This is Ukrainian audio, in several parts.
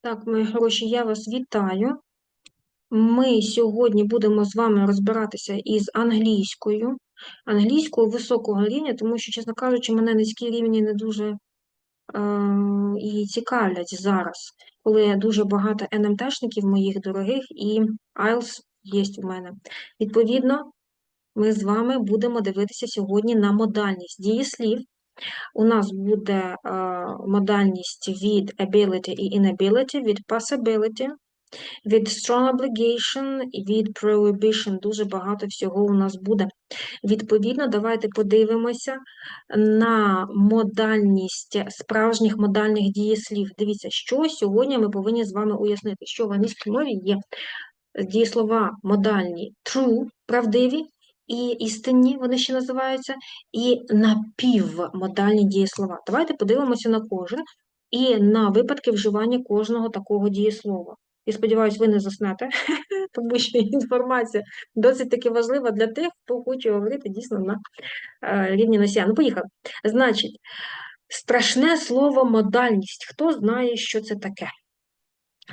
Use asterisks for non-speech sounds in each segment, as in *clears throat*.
Так, мої хороші, я вас вітаю. Ми сьогодні будемо з вами розбиратися із англійською, англійською високого рівня, тому що, чесно кажучи, мене низькі рівні не дуже е, і цікавлять зараз, коли дуже багато НМТшників моїх дорогих і IELTS є в мене. Відповідно, ми з вами будемо дивитися сьогодні на модальність дієслів. У нас буде е, модальність від ability і inability, від possibility, від strong obligation, від prohibition. Дуже багато всього у нас буде. Відповідно, давайте подивимося на модальність справжніх модальних дієслів. Дивіться, що сьогодні ми повинні з вами уяснити, що в англійській мові є дієслова модальні true, правдиві, і істинні, вони ще називаються, і напівмодальні дієслова. Давайте подивимося на кожен і на випадки вживання кожного такого дієслова. І сподіваюся, ви не заснете, *laughs* тому що інформація досить таки важлива для тих, хто хоче говорити дійсно на е, рівні носія. Ну, поїхали. Значить, страшне слово модальність. Хто знає, що це таке?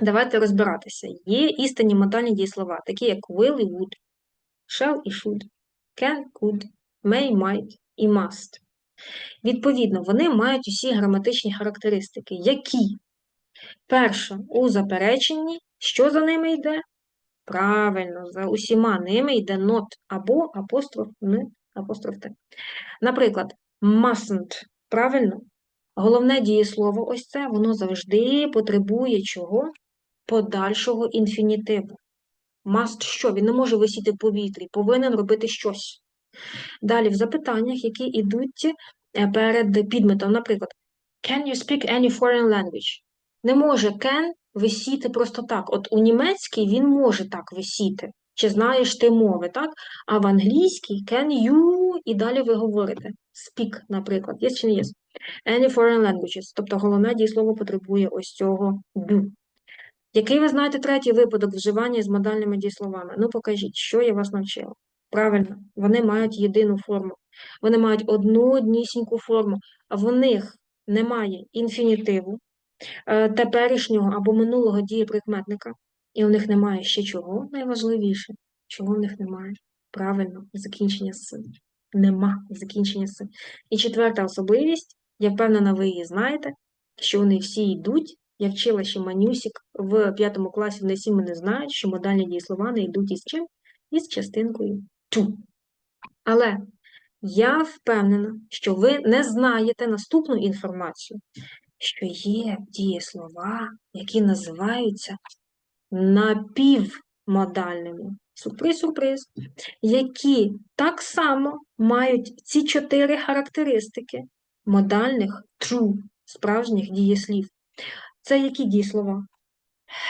Давайте розбиратися. Є істинні модальні дієслова, такі як will і would, shall і should, can, could, may, might і must. Відповідно, вони мають усі граматичні характеристики, які перше, у запереченні, що за ними йде? Правильно, за усіма ними йде not або апостроф не апостроф те. Наприклад, mustn't. Правильно? Головне дієслово ось це, воно завжди потребує чого? Подальшого інфінітиву. Must що? Він не може висіти в повітрі, повинен робити щось. Далі, в запитаннях, які йдуть е, перед підметом, наприклад, Can you speak any foreign language? Не може can висіти просто так. От у німецькій він може так висіти. Чи знаєш ти мови, так? А в англійській can you і далі ви говорите. Speak, наприклад, є чи не є? Any foreign languages. Тобто головне дієслово потребує ось цього do. Який ви знаєте третій випадок вживання з модальними дієсловами? Ну, покажіть, що я вас навчила. Правильно, вони мають єдину форму. Вони мають одну однісіньку форму, а в них немає інфінітиву, е, теперішнього або минулого дієприкметника, і у них немає ще чого найважливіше. Чого в них немає? Правильно, закінчення з. Нема закінчення з. І четверта особливість, я впевнена, ви її знаєте, що вони всі йдуть. Я вчила ще манюсік в п'ятому класі, вони всі мене знають, що модальні дієслова не йдуть із чим? Із частинкою to. Але я впевнена, що ви не знаєте наступну інформацію, що є дієслова, які називаються напівмодальними. Сюрприз-сюрприз, які так само мають ці чотири характеристики модальних true, справжніх дієслів. Це які дієслова?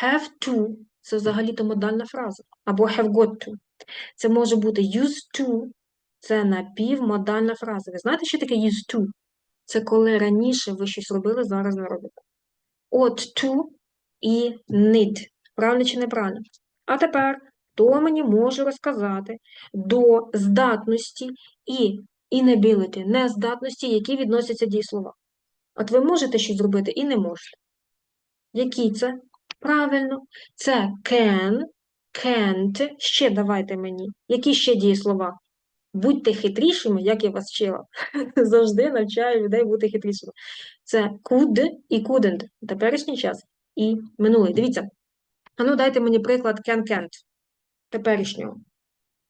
Have to це взагалі-то модальна фраза, або have got to. Це може бути used to, це напівмодальна фраза. Ви знаєте, що таке used to? Це коли раніше ви щось робили, зараз не робите. Ought to і need. Правильно чи неправильно? А тепер, хто мені може розказати до здатності і inability, нездатності, які відносяться дієслова? От ви можете щось зробити і не можете. Які це? Правильно, це can, can't. Ще давайте мені. Які ще дієслова? Будьте хитрішими, як я вас вчила. *laughs* Завжди навчаю людей бути хитрішими. Це could і couldn't. Теперішній час і минулий. Дивіться. А ну дайте мені приклад can, can't. Теперішнього.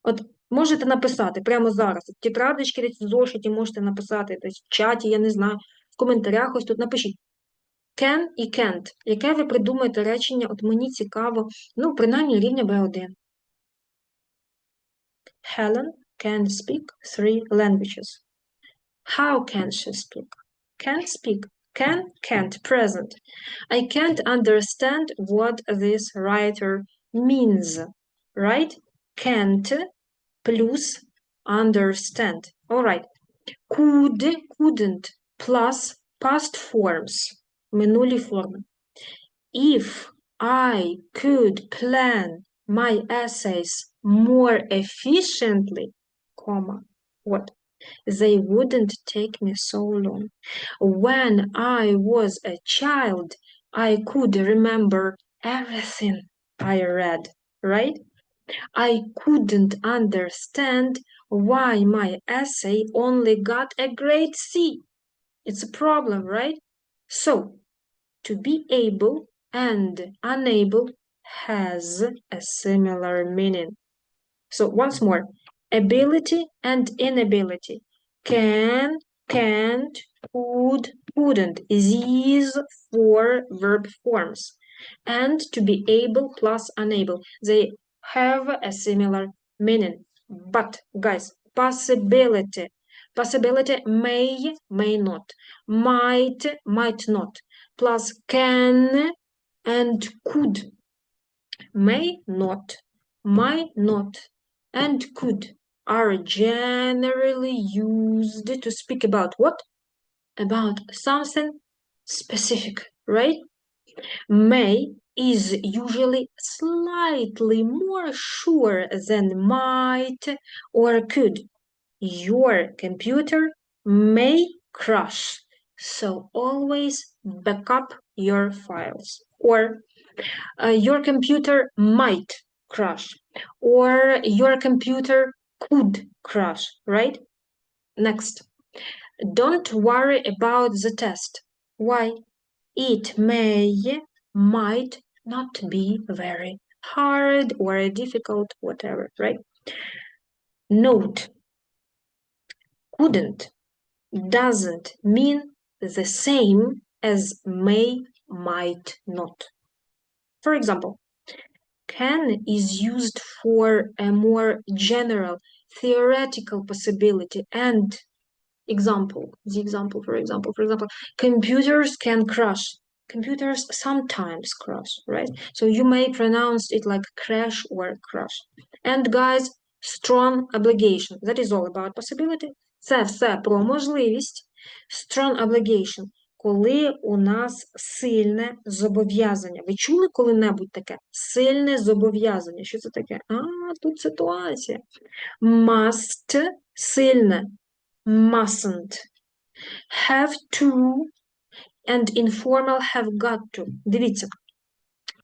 От можете написати прямо зараз. В тетрадочки десь в зошиті можете написати, десь в чаті, я не знаю, в коментарях ось тут напишіть. Can і can't. Яке ви придумаєте речення? От мені цікаво, ну, принаймні рівня B1. Helen can speak three languages. How can she speak? Can speak. Can, can't, present. I can't understand what this writer means. Right? Can't plus understand. All right. Could, couldn't plus past forms. минулі форми. If I could plan my essays more efficiently, comma, от. They wouldn't take me so long. When I was a child, I could remember everything I read, right? I couldn't understand why my essay only got a grade C. It's a problem, right? So, to be able and unable has a similar meaning. So, once more, ability and inability can, can't, could, couldn't. These four verb forms. And to be able plus unable. They have a similar meaning. But, guys, possibility. Possibility may, may not, might, might not, plus can and could. May not, might not, and could are generally used to speak about what? About something specific, right? May is usually slightly more sure than might or could. Your computer may crash, so always backup your files. Or uh, your computer might crash, or your computer could crash, right? Next, don't worry about the test. Why? It may, might not be very hard or difficult, whatever, right? Note, couldn't doesn't mean the same as may, might not. For example, can is used for a more general theoretical possibility and example the example for example for example computers can crash computers sometimes crash right so you may pronounce it like crash or crash and guys strong obligation that is all about possibility це все про можливість Strong obligation коли у нас сильне зобов'язання. Ви чули коли-небудь таке? Сильне зобов'язання. Що це таке? А, тут ситуація. Must сильне. Mustn't. Have to and informal have got to. Дивіться.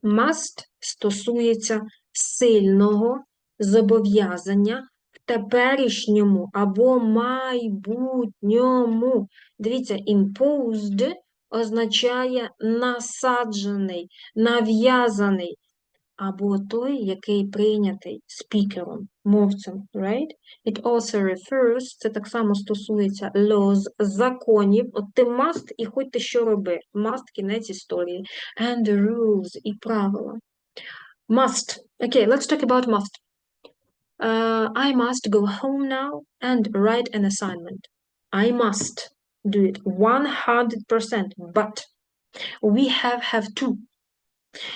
Must стосується сильного зобов'язання теперішньому або майбутньому. Дивіться, imposed означає насаджений, нав'язаний, або той, який прийнятий спікером, мовцем, right? It also refers, це так само стосується laws, законів. От ти must і хоч ти що роби. Must – кінець історії. And the rules і правила. Must. Okay, let's talk about must. Uh, I must go home now and write an assignment. I must do it 100%, but we have have to.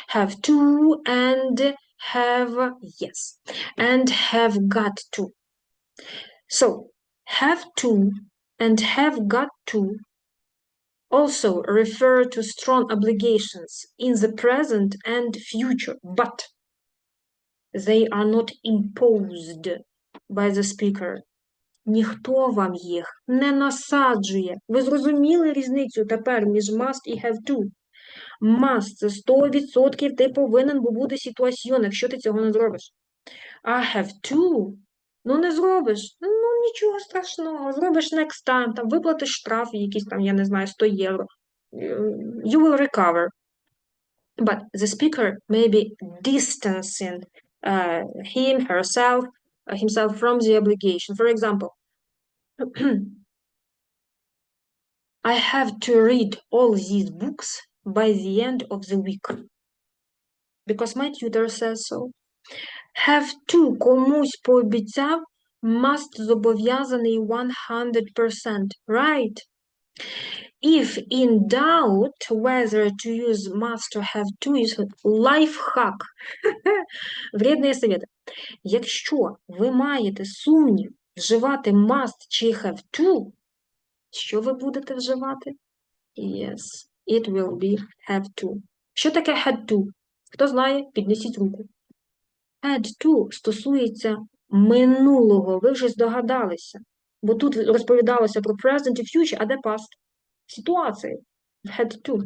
Have to and have, yes, and have got to. So, have to and have got to also refer to strong obligations in the present and future, but they are not imposed by the speaker. Ніхто вам їх не насаджує. Ви зрозуміли різницю тепер між must і have to? Must – це 100% ти повинен, бо буде ситуаціон, якщо ти цього не зробиш. А have to – ну не зробиш. Ну нічого страшного, зробиш next time, там виплатиш штраф якийсь там, я не знаю, 100 євро. You will recover. But the speaker may be distancing uh, him, herself, uh, himself from the obligation. For example, *clears throat* I have to read all these books by the end of the week. Because my tutor says so. Have to комусь пообіцяв, must зобов'язаний 100%, right? If in doubt whether to use must or have to, is лайфхак. *laughs* Вредний совет. Якщо ви маєте сумнів вживати must чи have to, що ви будете вживати? Yes, it will be have to. Що таке had to? Хто знає, піднесіть руку. Had to стосується минулого, ви вже здогадалися. Бо тут розповідалося про present і future, а де past? Ситуації. Had to.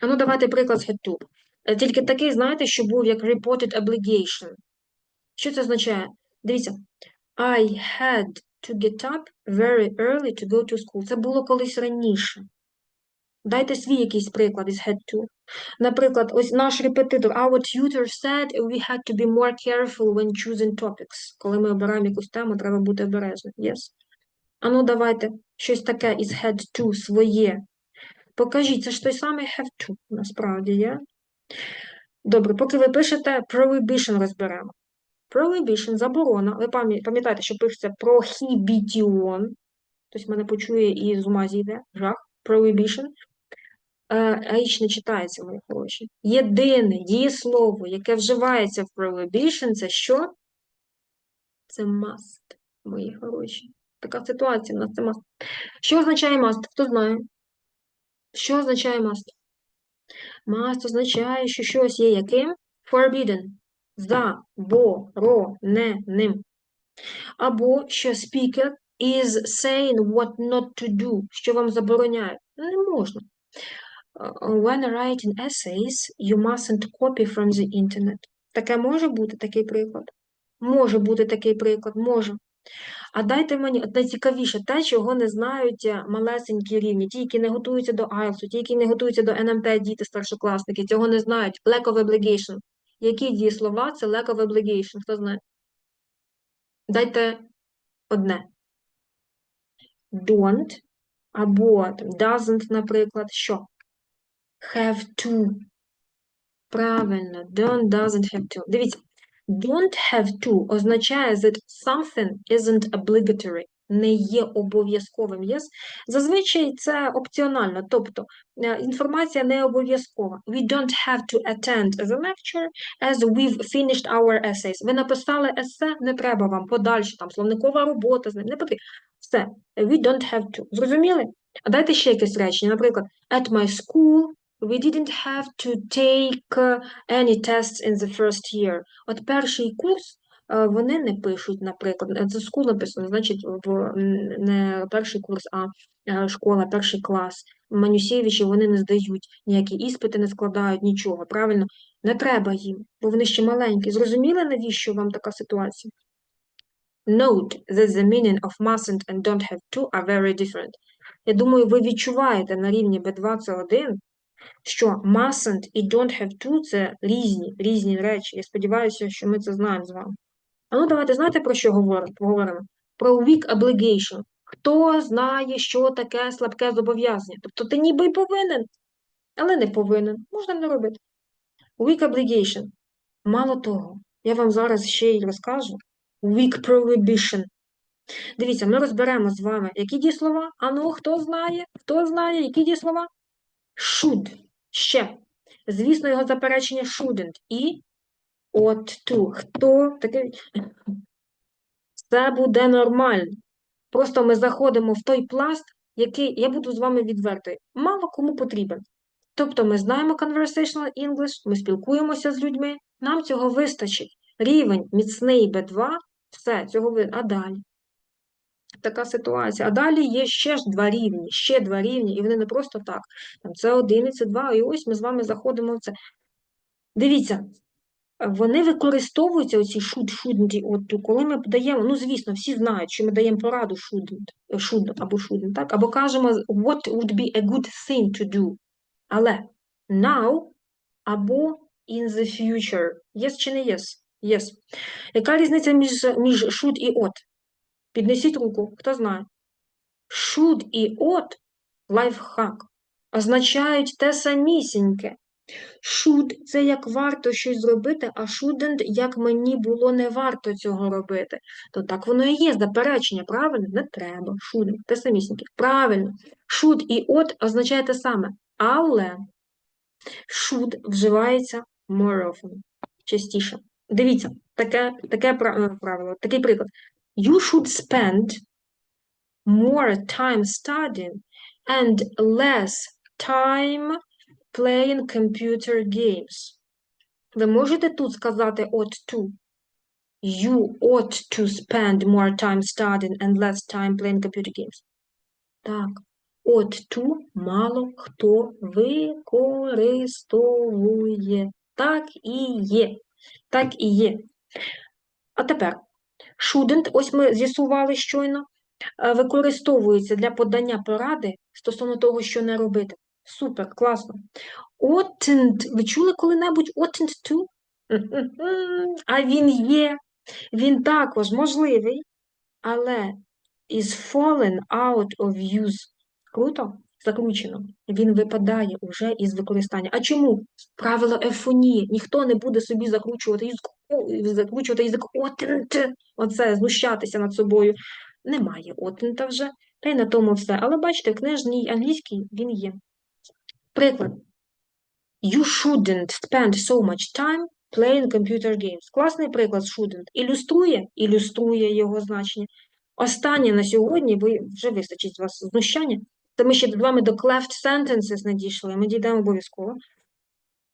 А ну давайте приклад з had to. Е, Тільки такий, знаєте, що був як reported obligation. Що це означає? Дивіться. I had to get up very early to go to school. Це було колись раніше. Дайте свій якийсь приклад із had to. Наприклад, ось наш репетитор, our tutor said we had to be more careful when choosing topics. Коли ми обираємо якусь тему, треба бути обережним. Yes? А ну давайте щось таке із had to своє. Покажіть, це ж той самий have to, насправді є. Добре, поки ви пишете, prohibition розберемо. Prohibition, заборона. Ви пам'ятаєте, що пишеться prohibition. Хтось мене почує і з ума зійде. Жах. Prohibition. Е, H не читається, мої хороші. Єдине дієслово, яке вживається в prohibition, це що? Це must, мої хороші. Така ситуація в нас це must. Що означає must? Хто знає? Що означає must? Must означає, що щось є яким? Forbidden. Забороненим. Або що speaker is saying what not to do, що вам забороняє. Не можна. When writing essays, you mustn't copy from the internet. Таке може бути такий приклад? Може бути такий приклад, може. А дайте мені найцікавіше те, чого не знають е, малесенькі рівні, ті, які не готуються до IELTS, ті, які не готуються до НМТ, діти, старшокласники, цього не знають. Lack of obligation. Які дієслова це lack of obligation? Хто знає? Дайте одне. Don't або doesn't, наприклад, що? Have to. Правильно, don't, doesn't have to. Дивіться, don't have to означає that something isn't obligatory, не є обов'язковим. Yes? Зазвичай це опціонально, тобто е, інформація не обов'язкова. We don't have to attend the lecture as we've finished our essays. Ви написали есе, не треба вам подальше, там словникова робота з ним, не потрібно. Все, we don't have to. Зрозуміли? А дайте ще якесь речення. Наприклад, at my school we didn't have to take uh, any tests in the first year. От перший курс е, вони не пишуть, наприклад, це school написано, значить, в не перший курс, а е, школа, перший клас. Манюсєвичі вони не здають, ніякі іспити не складають, нічого. Правильно? Не треба їм, бо вони ще маленькі. Зрозуміли, навіщо вам така ситуація? Note that the meaning of mustn't and don't have to are very different. Я думаю, ви відчуваєте на рівні B2 це 1 що mustn't і don't have to – це різні, різні речі. Я сподіваюся, що ми це знаємо з вами. А ну давайте знаєте, про що говоримо? Про weak obligation. Хто знає, що таке слабке зобов'язання? Тобто ти ніби й повинен, але не повинен. Можна не робити. Weak obligation. Мало того, я вам зараз ще й розкажу. Weak prohibition. Дивіться, ми розберемо з вами, які дієслова. А ну, хто знає? Хто знає, які дієслова? Should. Ще. Звісно, його заперечення shouldn't. І ought to. Хто такий? Це буде нормально. Просто ми заходимо в той пласт, який, я буду з вами відвертою, мало кому потрібен. Тобто ми знаємо conversational English, ми спілкуємося з людьми, нам цього вистачить. Рівень міцний B2, все, цього ви. А далі? Така ситуація. А далі є ще ж два рівні, ще два рівні, і вони не просто так. Там це один це два, і ось ми з вами заходимо в це. Дивіться, вони використовуються, оці should, shouldn't і ought to, коли ми даємо, ну, звісно, всі знають, що ми даємо пораду shouldn't, should або shouldn't, так? Або кажемо, what would be a good thing to do. Але now або in the future. Yes чи не yes? Yes. Яка різниця між, між should і ought? Піднесіть руку, хто знає. Should і ought – лайфхак, означають те самісіньке. Should – це як варто щось зробити, а shouldn't – як мені було не варто цього робити. То так воно і є, заперечення, правильно? Не треба. Shouldn't – те самісіньке. Правильно. Should і ought означає те саме. Але should вживається more often, частіше. Дивіться, таке, таке правило, такий приклад. You should spend more time studying and less time playing computer games. Ви можете тут сказати ought to? You ought to spend more time studying and less time playing computer games. Так, ought to мало хто використовує. Так і є. Так і є. А тепер shouldn't, ось ми з'ясували щойно, е, використовується для подання поради стосовно того, що не робити. Супер, класно. Oughtn't, ви чули коли-небудь oughtn't *laughs* to? А він є, він також можливий, але is fallen out of use. Круто? Закручено. Він випадає уже із використання. А чому? Правило ефонії. Ніхто не буде собі закручувати язик, закручувати язик отент, оце, знущатися над собою. Немає отента вже, та й на тому все. Але бачите, книжній англійській він є. Приклад. You shouldn't spend so much time playing computer games. Класний приклад shouldn't. Ілюструє? Ілюструє його значення. Останнє на сьогодні, ви вже вистачить з вас знущання. Та ми ще з вами до cleft sentences не дійшли, ми дійдемо обов'язково.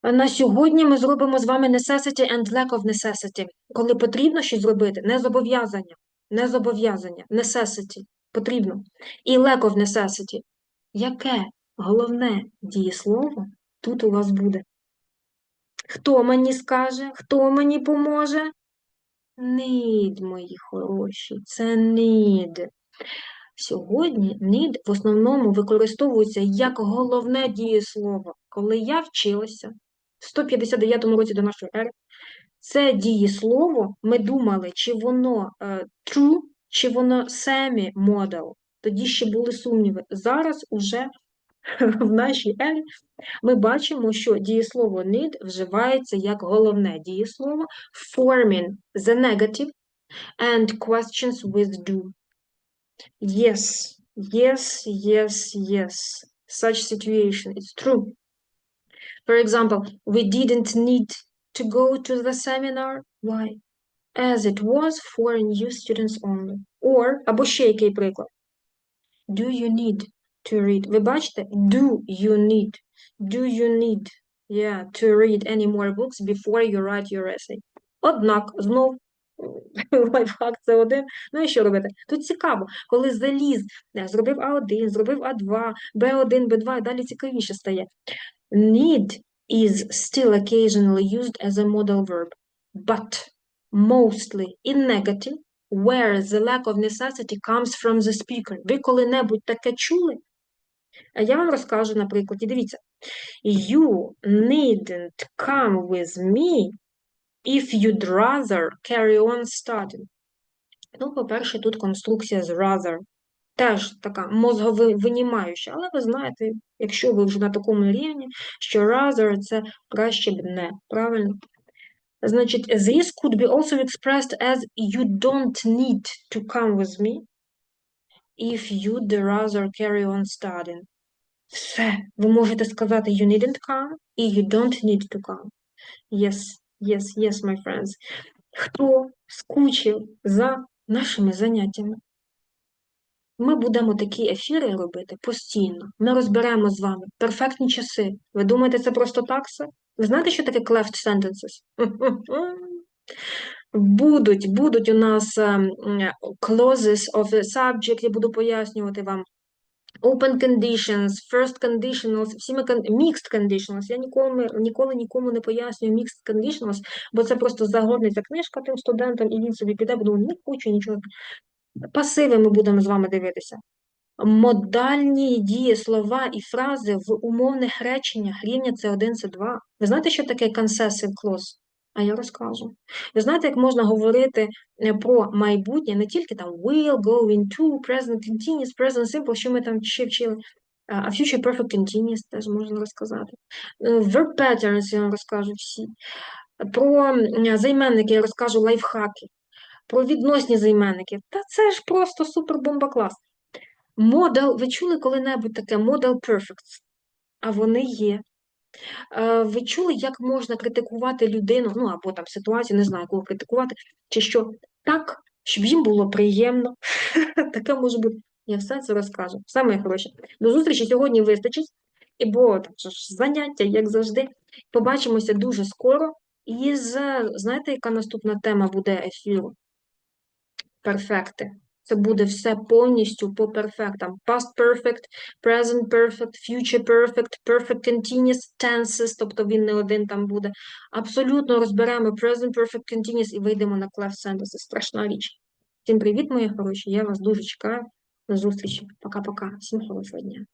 На сьогодні ми зробимо з вами necessity and lack of necessity. Коли потрібно щось зробити, не зобов'язання. Не зобов'язання. Necessity. Потрібно. І lack of necessity. Яке головне дієслово тут у вас буде? Хто мені скаже? Хто мені поможе? Need, мої хороші, це need. Сьогодні need в основному використовується як головне дієслово. Коли я вчилася в 159 році до нашої ери, це дієслово, ми думали, чи воно е, true, чи воно semi-model. Тоді ще були сумніви. Зараз уже *laughs* в нашій ері ми бачимо, що дієслово need вживається як головне дієслово, forming the negative and questions with do. Yes, yes, yes, yes. Such situation, it's true. For example, we didn't need to go to the seminar. Why? As it was for new students only. Or, або ще який приклад. Do you need to read? Ви бачите? Do you need? Do you need yeah, to read any more books before you write your essay? Однак, знов, *laughs* лайфхак це один. Ну і що робити? Тут цікаво, коли заліз, зробив А1, зробив А2, Б1, Б2, і далі цікавіше стає. Need is still occasionally used as a modal verb, but mostly in negative, where the lack of necessity comes from the speaker. Ви коли-небудь таке чули? Я вам розкажу на прикладі. Дивіться. You needn't come with me if you'd rather carry on studying. Ну, по-перше, тут конструкція з rather. Теж така мозговинімаюча, але ви знаєте, якщо ви вже на такому рівні, що rather – це краще б не, правильно? Значить, this could be also expressed as you don't need to come with me if you'd rather carry on studying. Все, ви можете сказати you needn't come і you don't need to come. Yes, yes, yes, my friends. Хто скучив за нашими заняттями? Ми будемо такі ефіри робити постійно. Ми розберемо з вами перфектні часи. Ви думаєте, це просто так все? Ви знаєте, що таке cleft sentences? *laughs* Будуть, будуть у нас ем, clauses of subject, я буду пояснювати вам. Open conditions, first conditionals, всі ми mixed conditionals. Я ніколи, ніколи нікому не пояснюю mixed conditionals, бо це просто загорнеться книжка тим студентам, і він собі піде, бо думає, не хочу нічого. Пасиви ми будемо з вами дивитися. Модальні дії, слова і фрази в умовних реченнях рівня С1, С2. Ви знаєте, що таке concessive clause? А я розкажу. Ви знаєте, як можна говорити е, про майбутнє, не тільки там will, going to, present continuous, present simple, що ми там ще вчили, а future perfect continuous теж можна розказати. Е, Verb patterns я вам розкажу всі. Про займенники я розкажу лайфхаки. Про відносні займенники. Та це ж просто супер клас. Model, ви чули коли-небудь таке model perfects? А вони є. Е, Ви чули, як можна критикувати людину, ну або там ситуацію, не знаю, кого критикувати, чи що так, щоб їм було приємно. *laughs* Таке може бути. Я все це розкажу. Саме хороше. До зустрічі сьогодні вистачить, і бо ж заняття, як завжди. Побачимося дуже скоро. І знаєте, яка наступна тема буде ефіру? Перфекти. Це буде все повністю по перфектам. Past perfect, present perfect, future perfect, perfect continuous tenses, тобто він не один там буде. Абсолютно розберемо present perfect continuous і вийдемо на clef sentences. Страшна річ. Всім привіт, мої хороші. Я вас дуже чекаю. До зустрічі. Пока-пока. Всім хорошого дня.